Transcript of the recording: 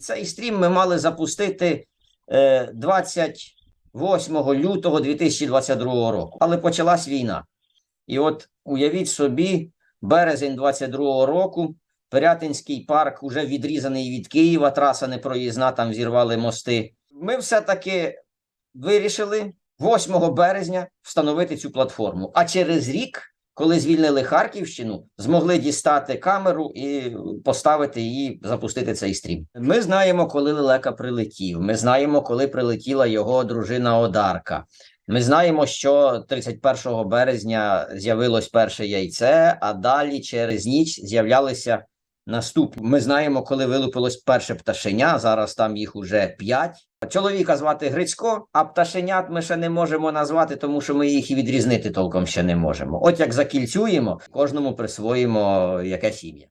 Цей стрім ми мали запустити е, 28 лютого 2022 року, але почалась війна. І от уявіть собі, березень 22 року, Пирятинський парк уже відрізаний від Києва, траса непроїзна, там зірвали мости. Ми все-таки вирішили 8 березня встановити цю платформу. А через рік, коли звільнили Харківщину, змогли дістати камеру і поставити її, запустити цей стрім. Ми знаємо, коли Лелека прилетів. Ми знаємо, коли прилетіла його дружина Одарка. Ми знаємо, що 31 березня з'явилось перше яйце, а далі через ніч з'являлися наступні. Ми знаємо, коли вилупилось перше пташеня. Зараз там їх уже п'ять. Чоловіка звати Грицько, а пташенят ми ще не можемо назвати, тому що ми їх і відрізнити толком ще не можемо. От як закільцюємо, кожному присвоїмо якесь ім'я.